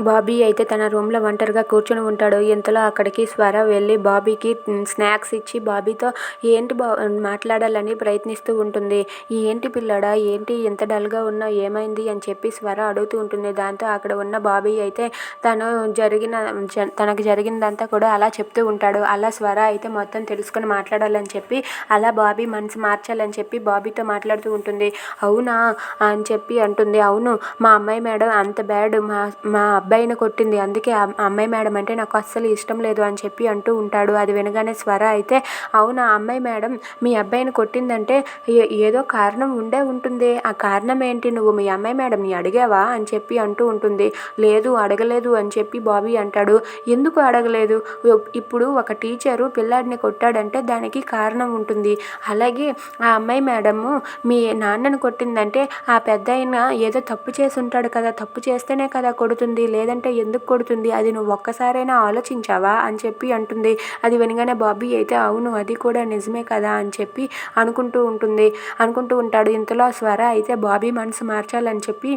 బాబీ అయితే తన రూమ్లో ఒంటరిగా కూర్చొని ఉంటాడు. ఇంతలో అక్కడికి స్వర వెళ్ళి బాబీకి స్నాక్స్ ఇచ్చి బాబీతో ఏంటి బా మాట్లాడాలని ప్రయత్నిస్తూ ఉంటుంది. ఏంటి పిల్లడా? ఏంటి ఎంత డల్గా ఉన్నా? ఏమైంది? అని చెప్పి స్వర అడుగుతూ ఉంటుంది. దాంతో అక్కడ ఉన్న బాబీ అయితే తను జరిగిన జ తనకు జరిగిందంతా కూడా అలా చెప్తూ ఉంటాడు. అలా స్వర అయితే మొత్తం తెలుసుకొని మాట్లాడాలని చెప్పి అలా బాబీ మనసు మార్చాలని చెప్పి బాబీతో మాట్లాడుతూ ఉంటుంది. అవునా? అని చెప్పి అంటుంది. అవును మా అమ్మాయి మేడం అంత బ్యాడ్ మా మా అబ్బాయిని కొట్టింది. అందుకే అమ్మాయి మేడం అంటే నాకు అస్సలు ఇష్టం లేదు అని చెప్పి అంటూ ఉంటాడు. అది వినగానే స్వర అయితే అవునా అమ్మాయి మేడం మీ అబ్బాయిని కొట్టిందంటే ఏ ఏదో కారణం ఉండే ఉంటుంది. ఆ కారణం ఏంటి? నువ్వు మీ అమ్మాయి మేడంని అడిగావా? అని చెప్పి అంటూ ఉంటుంది. లేదు అడగలేదు అని చెప్పి బాబీ అంటాడు. ఎందుకు అడగలేదు? ఇప్పుడు ఒక టీచరు పిల్లాడిని కొట్టాడంటే దానికి కారణం ఉంటుంది. అలాగే ఆ అమ్మాయి మేడము మీ నాన్నను కొట్టిందంటే ఆ పెద్ద ఏదో తప్పు చేసి ఉంటాడు కదా. తప్పు చేస్తేనే కదా కొడుతుంది. లేదంటే ఎందుకు కొడుతుంది? అది నువ్వు ఒక్కసారైనా ఆలోచించావా? అని చెప్పి అంటుంది. అది వినగానే బాబీ అయితే అవును అది కూడా నిజమే కదా? అని చెప్పి అనుకుంటూ ఉంటుంది. అనుకుంటూ ఉంటాడు. ఇంతలో స్వర అయితే బాబీ మనసు మార్చాలని చెప్పి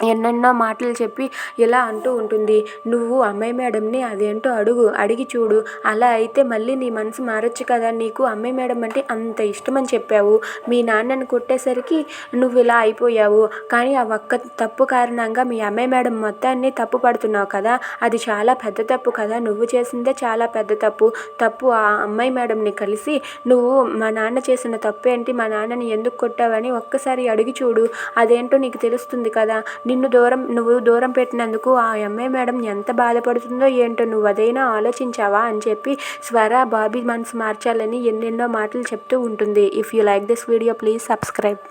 ఎన్నెన్నో మాటలు చెప్పి ఇలా అంటూ ఉంటుంది. నువ్వు అమ్మాయి మేడంని అదేంటో అడుగు అడిగి చూడు. అలా అయితే మళ్ళీ నీ మనసు మారచ్చు కదా. నీకు అమ్మాయి మేడం అంటే అంత ఇష్టమని చెప్పావు. మీ నాన్నని కొట్టేసరికి నువ్వు ఇలా అయిపోయావు. కానీ ఆ ఒక్క తప్పు కారణంగా మీ అమ్మాయి మేడం మొత్తాన్ని తప్పు పడుతున్నావు కదా. అది చాలా పెద్ద తప్పు కదా. నువ్వు చేసిందే చాలా పెద్ద తప్పు. తప్పు ఆ అమ్మాయి మేడంని కలిసి నువ్వు మా నాన్న చేసిన తప్పు ఏంటి మా నాన్నని ఎందుకు కొట్టావని ఒక్కసారి అడిగి చూడు. అదేంటో నీకు తెలుస్తుంది కదా. నిన్ను దూరం నువ్వు దూరం పెట్టినందుకు ఆ అమ్మాయి మేడం ఎంత బాధపడుతుందో ఏంటో నువ్వు అదైనా ఆలోచించావా అని చెప్పి స్వర బాబీ మనసు మార్చాలని ఎన్నెన్నో మాటలు చెప్తూ ఉంటుంది. If you like this video please subscribe